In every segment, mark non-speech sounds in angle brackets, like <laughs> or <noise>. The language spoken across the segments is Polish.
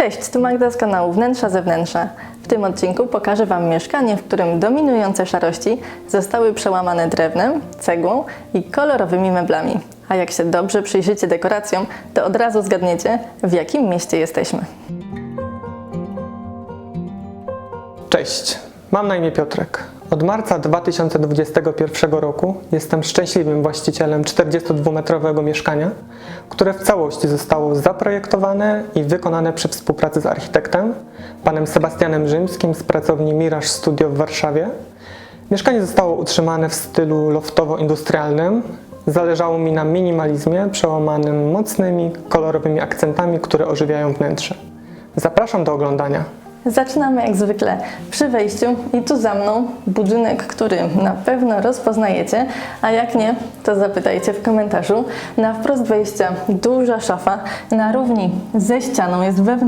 Cześć, tu Magda z kanału Wnętrza Zewnętrza. W tym odcinku pokażę Wam mieszkanie, w którym dominujące szarości zostały przełamane drewnem, cegłą i kolorowymi meblami. A jak się dobrze przyjrzycie dekoracjom, to od razu zgadniecie, w jakim mieście jesteśmy. Cześć, mam na imię Piotrek. Od marca 2021 roku jestem szczęśliwym właścicielem 42-metrowego mieszkania, które w całości zostało zaprojektowane i wykonane przy współpracy z architektem, panem Sebastianem Rzymskim z pracowni Mirage Studio w Warszawie. Mieszkanie zostało utrzymane w stylu loftowo-industrialnym. Zależało mi na minimalizmie przełamanym mocnymi, kolorowymi akcentami, które ożywiają wnętrze. Zapraszam do oglądania. Zaczynamy jak zwykle przy wejściu i tu za mną budynek, który na pewno rozpoznajecie, a jak nie, to zapytajcie w komentarzu. Na wprost wejścia duża szafa na równi ze ścianą jest we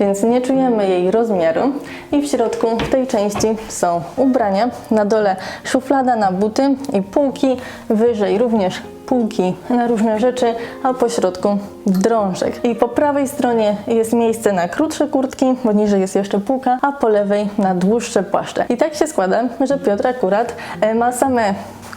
więc nie czujemy jej rozmiaru i w środku w tej części są ubrania, na dole szuflada na buty i półki, wyżej również półki na różne rzeczy, a po środku drążek. I po prawej stronie jest miejsce na krótsze kurtki, bo niżej jest jeszcze półka, a po lewej na dłuższe płaszcze. I tak się składa, że Piotr akurat e, ma same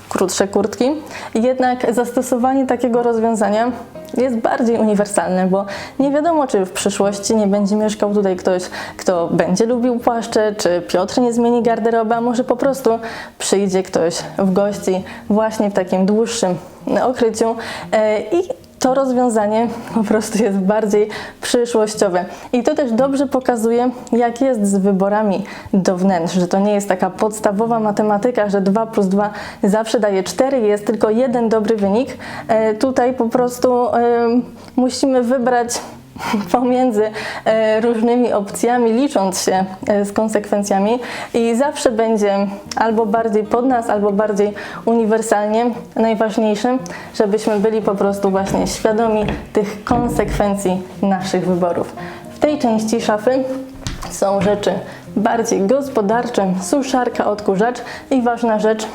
krótsze kurtki, jednak zastosowanie takiego rozwiązania jest bardziej uniwersalne, bo nie wiadomo, czy w przyszłości nie będzie mieszkał tutaj ktoś, kto będzie lubił płaszcze, czy Piotr nie zmieni garderoby, a może po prostu przyjdzie ktoś w gości właśnie w takim dłuższym okryciu. E, i to rozwiązanie po prostu jest bardziej przyszłościowe. I to też dobrze pokazuje, jak jest z wyborami do wnętrz, że to nie jest taka podstawowa matematyka, że 2 plus 2 zawsze daje 4 i jest tylko jeden dobry wynik. E, Tutaj po prostu e, musimy wybrać <laughs> pomiędzy e, różnymi opcjami, licząc się e, z konsekwencjami i zawsze będzie albo bardziej pod nas, albo bardziej uniwersalnie. Najważniejsze, żebyśmy byli po prostu właśnie świadomi tych konsekwencji naszych wyborów. W tej części szafy są rzeczy bardziej gospodarcze, suszarka, odkurzacz i ważna rzecz,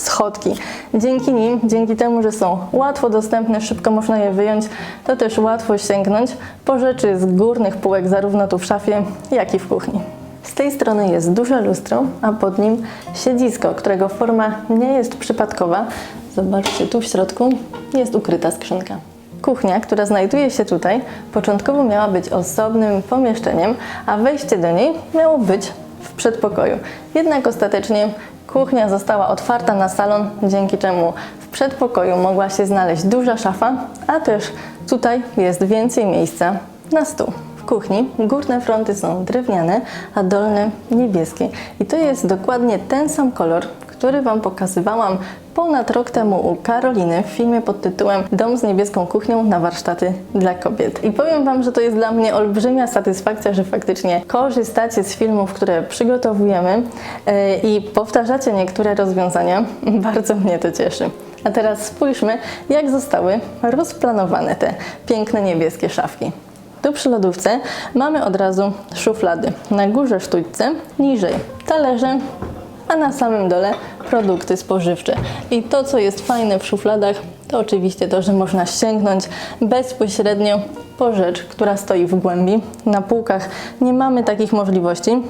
schodki. Dzięki nim, dzięki temu, że są łatwo dostępne, szybko można je wyjąć, to też łatwo sięgnąć po rzeczy z górnych półek, zarówno tu w szafie, jak i w kuchni. Z tej strony jest duże lustro, a pod nim siedzisko, którego forma nie jest przypadkowa. Zobaczcie, tu w środku jest ukryta skrzynka. Kuchnia, która znajduje się tutaj, początkowo miała być osobnym pomieszczeniem, a wejście do niej miało być w przedpokoju. Jednak ostatecznie kuchnia została otwarta na salon, dzięki czemu w przedpokoju mogła się znaleźć duża szafa, a też tutaj jest więcej miejsca na stół. W kuchni górne fronty są drewniane, a dolne niebieskie. I to jest dokładnie ten sam kolor, który Wam pokazywałam ponad rok temu u Karoliny w filmie pod tytułem Dom z niebieską kuchnią na warsztaty dla kobiet. I powiem Wam, że to jest dla mnie olbrzymia satysfakcja, że faktycznie korzystacie z filmów, które przygotowujemy yy, i powtarzacie niektóre rozwiązania. <laughs> Bardzo mnie to cieszy. A teraz spójrzmy, jak zostały rozplanowane te piękne niebieskie szafki. Tu przy lodówce mamy od razu szuflady. Na górze sztućce, niżej talerze, a na samym dole produkty spożywcze. I to, co jest fajne w szufladach, to oczywiście to, że można sięgnąć bezpośrednio po rzecz, która stoi w głębi. Na półkach nie mamy takich możliwości.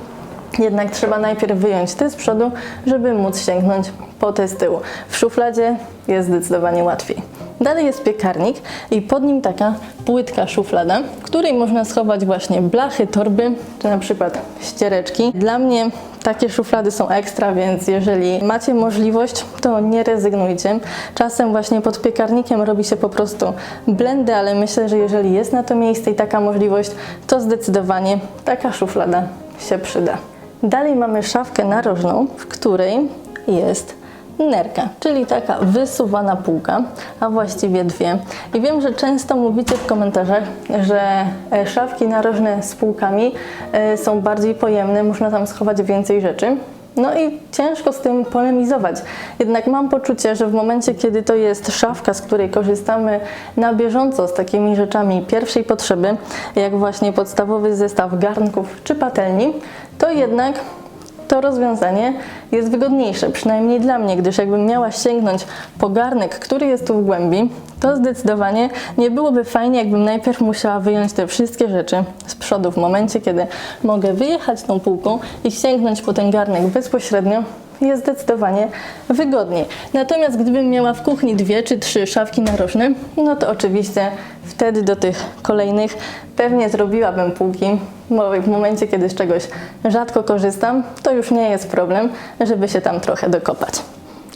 Jednak trzeba najpierw wyjąć te z przodu, żeby móc sięgnąć po te z tyłu. W szufladzie jest zdecydowanie łatwiej. Dalej jest piekarnik i pod nim taka płytka szuflada, w której można schować właśnie blachy, torby, czy na przykład ściereczki. Dla mnie takie szuflady są ekstra, więc jeżeli macie możliwość, to nie rezygnujcie. Czasem właśnie pod piekarnikiem robi się po prostu blendy, ale myślę, że jeżeli jest na to miejsce i taka możliwość, to zdecydowanie taka szuflada się przyda. Dalej mamy szafkę narożną, w której jest nerka, czyli taka wysuwana półka, a właściwie dwie. I wiem, że często mówicie w komentarzach, że e, szafki narożne z półkami e, są bardziej pojemne, można tam schować więcej rzeczy. No i ciężko z tym polemizować. Jednak mam poczucie, że w momencie, kiedy to jest szafka, z której korzystamy na bieżąco z takimi rzeczami pierwszej potrzeby, jak właśnie podstawowy zestaw garnków czy patelni, to jednak to rozwiązanie jest wygodniejsze, przynajmniej dla mnie, gdyż jakbym miała sięgnąć po garnek, który jest tu w głębi, To zdecydowanie nie byłoby fajnie, jakbym najpierw musiała wyjąć te wszystkie rzeczy z przodu w momencie, kiedy mogę wyjechać tą półką i sięgnąć po ten garnek bezpośrednio. Jest zdecydowanie wygodniej. Natomiast gdybym miała w kuchni dwie czy trzy szafki narożne, no to oczywiście wtedy do tych kolejnych pewnie zrobiłabym półki, bo w momencie, kiedy z czegoś rzadko korzystam, to już nie jest problem, żeby się tam trochę dokopać.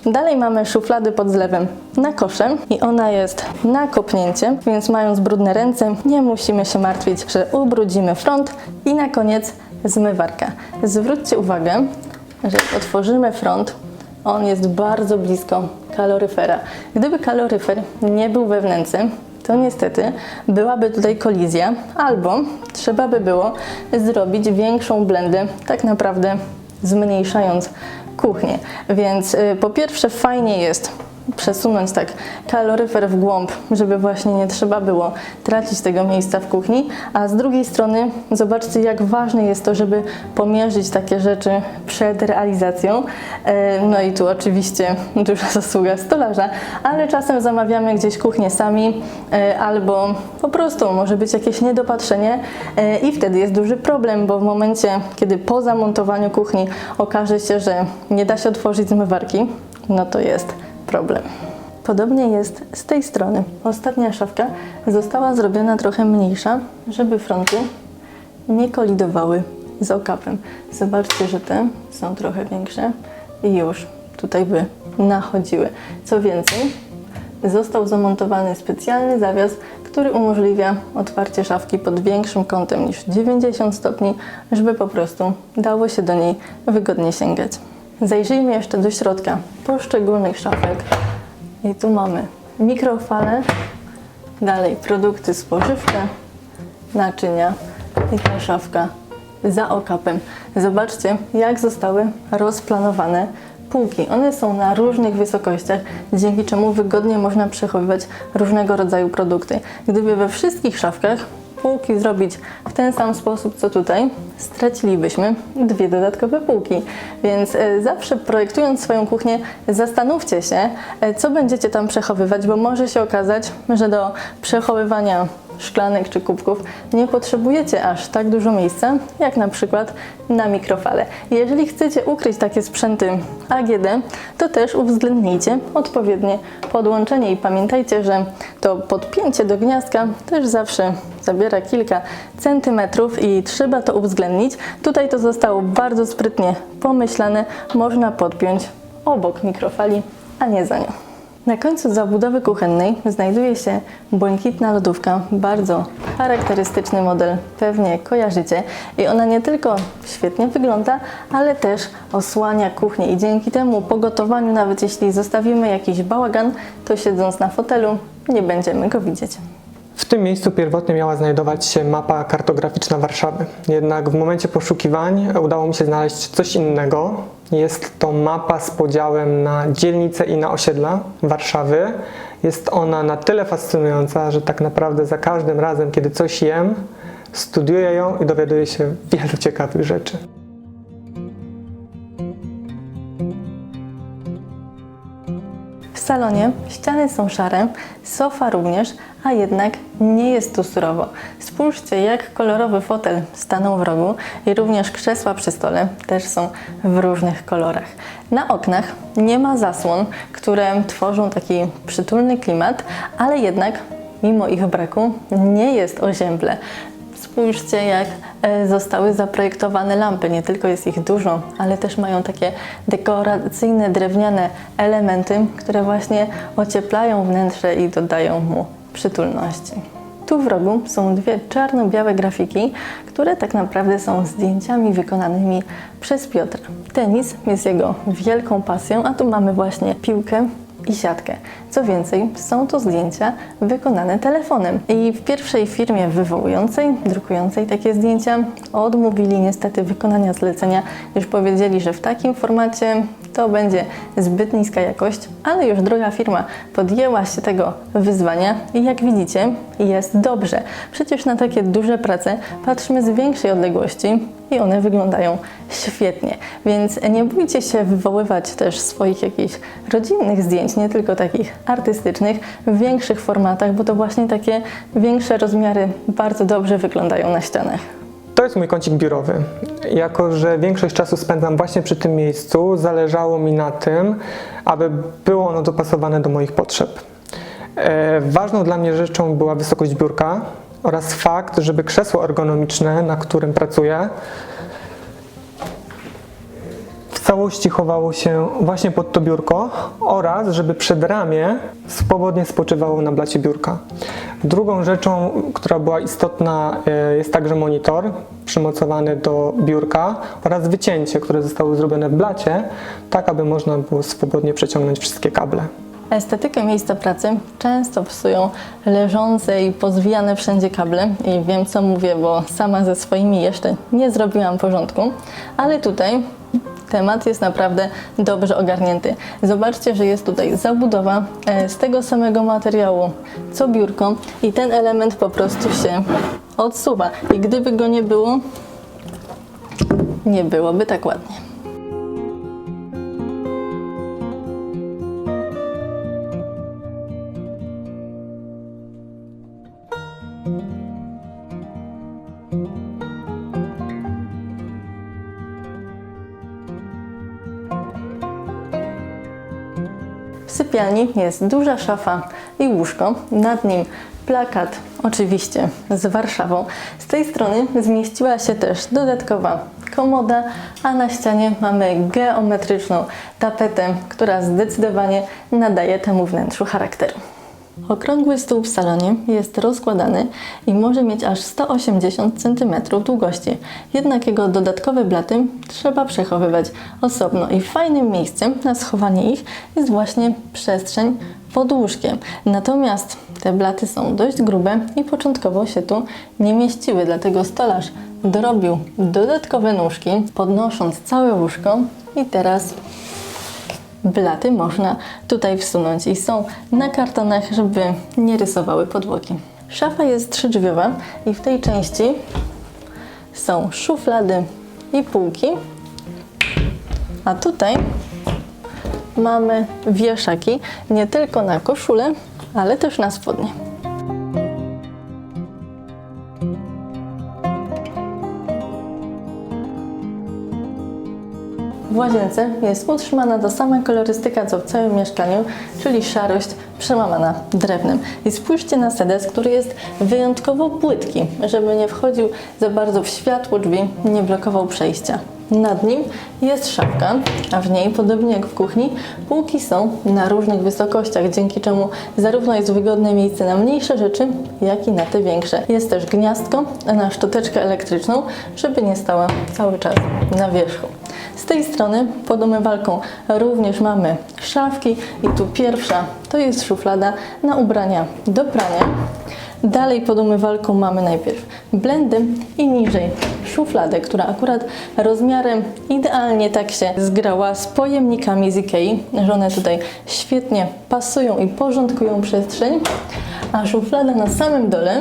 Dalej mamy szuflady pod zlewem na kosze i ona jest na kopnięcie, więc mając brudne ręce nie musimy się martwić, że ubrudzimy front i na koniec zmywarka. Zwróćcie uwagę, że jak otworzymy front, on jest bardzo blisko kaloryfera. Gdyby kaloryfer nie był we wnęce, to niestety byłaby tutaj kolizja, albo trzeba by było zrobić większą blendę, tak naprawdę zmniejszając kuchnię. Więc y, po pierwsze fajnie jest przesunąć tak kaloryfer w głąb, żeby właśnie nie trzeba było tracić tego miejsca w kuchni, a z drugiej strony zobaczcie jak ważne jest to, żeby pomierzyć takie rzeczy przed realizacją. E, No i tu oczywiście duża zasługa stolarza, ale czasem zamawiamy gdzieś kuchnię sami e, albo po prostu może być jakieś niedopatrzenie e, i wtedy jest duży problem, bo w momencie, kiedy po zamontowaniu kuchni okaże się, że nie da się otworzyć zmywarki, no to jest problem. Podobnie jest z tej strony. Ostatnia szafka została zrobiona trochę mniejsza, żeby fronty nie kolidowały z okapem. Zobaczcie, że te są trochę większe i już tutaj by nachodziły. Co więcej, został zamontowany specjalny zawias, który umożliwia otwarcie szafki pod większym kątem niż 90 stopni, żeby po prostu dało się do niej wygodnie sięgać. Zajrzyjmy jeszcze do środka poszczególnych szafek. I tu mamy mikrofale, dalej produkty spożywcze, naczynia i ta szafka za okapem. Zobaczcie, jak zostały rozplanowane półki. One są na różnych wysokościach, dzięki czemu wygodnie można przechowywać różnego rodzaju produkty. Gdyby we wszystkich szafkach półki zrobić w ten sam sposób, co tutaj, stracilibyśmy dwie dodatkowe półki. Więc e, zawsze projektując swoją kuchnię, zastanówcie się, e, co będziecie tam przechowywać, bo może się okazać, że do przechowywania szklanek czy kubków nie potrzebujecie aż tak dużo miejsca, jak na przykład na mikrofale. Jeżeli chcecie ukryć takie sprzęty AGD, to też uwzględnijcie odpowiednie podłączenie i pamiętajcie, że to podpięcie do gniazdka też zawsze zabiera kilka centymetrów i trzeba to uwzględnić. Tutaj to zostało bardzo sprytnie pomyślane, można podpiąć obok mikrofali, a nie za nią. Na końcu zabudowy kuchennej znajduje się błękitna lodówka, bardzo charakterystyczny model, pewnie kojarzycie. I ona nie tylko świetnie wygląda, ale też osłania kuchnię i dzięki temu po gotowaniu, nawet jeśli zostawimy jakiś bałagan, to siedząc na fotelu nie będziemy go widzieć. W tym miejscu pierwotnie miała znajdować się mapa kartograficzna Warszawy. Jednak w momencie poszukiwań udało mi się znaleźć coś innego. Jest to mapa z podziałem na dzielnice i na osiedla Warszawy. Jest ona na tyle fascynująca, że tak naprawdę za każdym razem, kiedy coś jem, studiuję ją i dowiaduję się wielu <laughs> ciekawych rzeczy. Salonie ściany są szare, sofa również, a jednak nie jest tu surowo. Spójrzcie, jak kolorowy fotel stanął w rogu i również krzesła przy stole też są w różnych kolorach. Na oknach nie ma zasłon, które tworzą taki przytulny klimat, ale jednak mimo ich braku nie jest ozięble. Spójrzcie, jak zostały zaprojektowane lampy. Nie tylko jest ich dużo, ale też mają takie dekoracyjne, drewniane elementy, które właśnie ocieplają wnętrze i dodają mu przytulności. Tu w rogu są dwie czarno-białe grafiki, które tak naprawdę są zdjęciami wykonanymi przez Piotra. Tenis jest jego wielką pasją, a tu mamy właśnie piłkę i siatkę. Co więcej, są to zdjęcia wykonane telefonem. I w pierwszej firmie wywołującej, drukującej takie zdjęcia odmówili niestety wykonania zlecenia, już powiedzieli, że w takim formacie to będzie zbyt niska jakość, ale już druga firma podjęła się tego wyzwania i jak widzicie, jest dobrze. Przecież na takie duże prace patrzymy z większej odległości i one wyglądają świetnie. Więc nie bójcie się wywoływać też swoich jakichś rodzinnych zdjęć, nie tylko takich artystycznych, w większych formatach, bo to właśnie takie większe rozmiary bardzo dobrze wyglądają na ścianach. To jest mój kącik biurowy. Jako, że większość czasu spędzam właśnie przy tym miejscu, zależało mi na tym, aby było ono dopasowane do moich potrzeb. E, ważną dla mnie rzeczą była wysokość biurka oraz fakt, żeby krzesło ergonomiczne, na którym pracuję, w całości chowało się właśnie pod to biurko oraz żeby przedramię swobodnie spoczywało na blacie biurka. Drugą rzeczą, która była istotna, e, jest także monitor przymocowany do biurka oraz wycięcie, które zostało zrobione w blacie, tak aby można było swobodnie przeciągnąć wszystkie kable. Estetykę miejsca pracy często psują leżące i pozwijane wszędzie kable i wiem co mówię, bo sama ze swoimi jeszcze nie zrobiłam porządku, ale tutaj temat jest naprawdę dobrze ogarnięty. Zobaczcie, że jest tutaj zabudowa e, z tego samego materiału co biurko i ten element po prostu się odsuwa i gdyby go nie było, nie byłoby tak ładnie. Sypialni jest duża szafa i łóżko, nad nim plakat, oczywiście z Warszawą. Z tej strony zmieściła się też dodatkowa komoda, a na ścianie mamy geometryczną tapetę, która zdecydowanie nadaje temu wnętrzu charakteru. Okrągły stół w salonie jest rozkładany i może mieć aż 180 cm długości. Jednak jego dodatkowe blaty trzeba przechowywać osobno i fajnym miejscem na schowanie ich jest właśnie przestrzeń pod łóżkiem. Natomiast te blaty są dość grube i początkowo się tu nie mieściły, dlatego stolarz dorobił dodatkowe nóżki, podnosząc całe łóżko i teraz blaty można tutaj wsunąć i są na kartonach, żeby nie rysowały podłogi. Szafa jest trzydrzwiowa i w tej części są szuflady i półki, a tutaj mamy wieszaki nie tylko na koszulę, ale też na spodnie. W łazience jest utrzymana ta sama kolorystyka co w całym mieszkaniu, czyli szarość przełamana drewnem. I spójrzcie na sedes, który jest wyjątkowo płytki, żeby nie wchodził za bardzo w światło drzwi, nie blokował przejścia. Nad nim jest szafka, a w niej, podobnie jak w kuchni, półki są na różnych wysokościach, dzięki czemu zarówno jest wygodne miejsce na mniejsze rzeczy, jak i na te większe. Jest też gniazdko na szczoteczkę elektryczną, żeby nie stała cały czas na wierzchu. Z tej strony pod umywalką również mamy szafki i tu pierwsza to jest szuflada na ubrania do prania. Dalej pod umywalką mamy najpierw blendy i niżej szufladę, która akurat rozmiarem idealnie tak się zgrała z pojemnikami z Ikei, że one tutaj świetnie pasują i porządkują przestrzeń. A szuflada na samym dole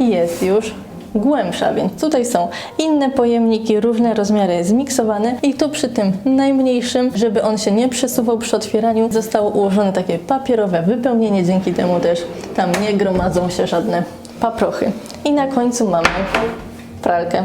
jest już głębsza, więc tutaj są inne pojemniki, różne rozmiary zmiksowane i tu przy tym najmniejszym, żeby on się nie przesuwał przy otwieraniu, zostało ułożone takie papierowe wypełnienie, dzięki temu też tam nie gromadzą się żadne paprochy. I na końcu mamy pralkę.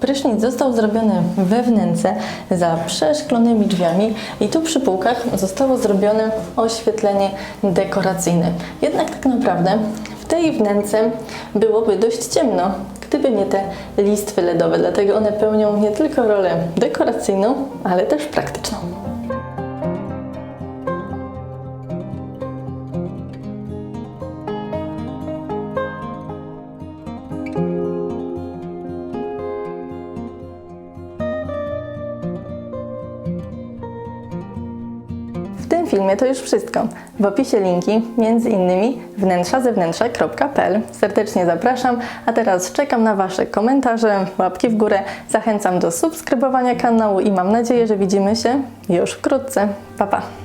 Prysznic został zrobiony we wnęce za przeszklonymi drzwiami i tu przy półkach zostało zrobione oświetlenie dekoracyjne. Jednak tak naprawdę w tej wnęce byłoby dość ciemno, gdyby nie te listwy LEDowe, dlatego one pełnią nie tylko rolę dekoracyjną, ale też praktyczną. Tym filmie to już wszystko. W opisie linki, między innymi wnętrzazewnętrze.pl. Serdecznie zapraszam, a teraz czekam na Wasze komentarze, łapki w górę. Zachęcam do subskrybowania kanału i mam nadzieję, że widzimy się już wkrótce. Pa, pa!